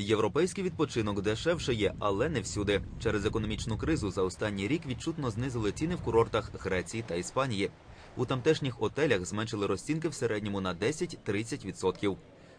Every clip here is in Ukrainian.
Європейський відпочинок дешевше є, але не всюди. Через економічну кризу за останній рік відчутно знизили ціни в курортах Греції та Іспанії. У тамтешніх отелях зменшили розцінки в середньому на 10-30%.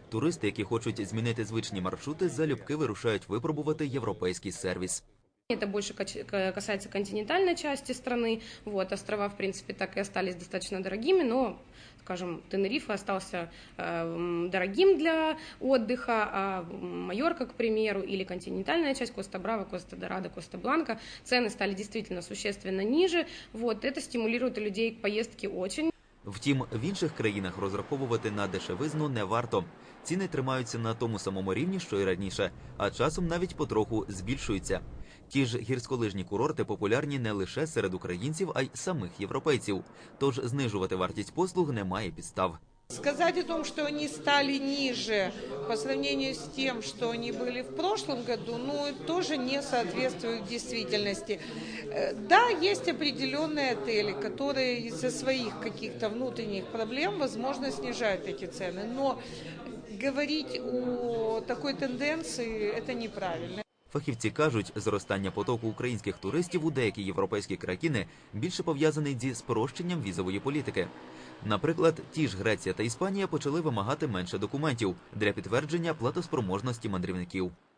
Туристи, які хочуть змінити звичні маршрути, залюбки вирушають випробувати європейський сервіс. Это больше кач- ка- касается континентальной части страны. Вот, острова, в принципе, так и остались достаточно дорогими, но, скажем, Тенерифе остался э, м, дорогим для отдыха, а м, Майорка, к примеру, или континентальная часть, Коста-Браво, Коста-Дорадо, Коста-Бланка, цены стали действительно существенно ниже. Вот, это стимулирует людей к поездке очень. Втім, в інших країнах розраховувати на дешевизну не варто. Ціни тримаються на тому самому рівні, що й раніше, а часом навіть потроху збільшуються. Ті ж гірськолижні курорти популярні не лише серед українців, а й самих європейців. Тож знижувати вартість послуг немає підстав. Сказать о том, что они стали ниже по сравнению с тем, что они были в прошлом году, ну, тоже не соответствует действительности. Э, Да, есть определенные отели, которые из-за своих каких-то внутренних проблем, возможно, снижают эти цены. Но говорить о такой тенденции – это неправильно. Фахівці кажуть, зростання потоку українських туристів у деякі європейські країни більше пов'язаний зі спрощенням візової політики. Наприклад, ті ж Греція та Іспанія почали вимагати менше документів для підтвердження платоспроможності мандрівників.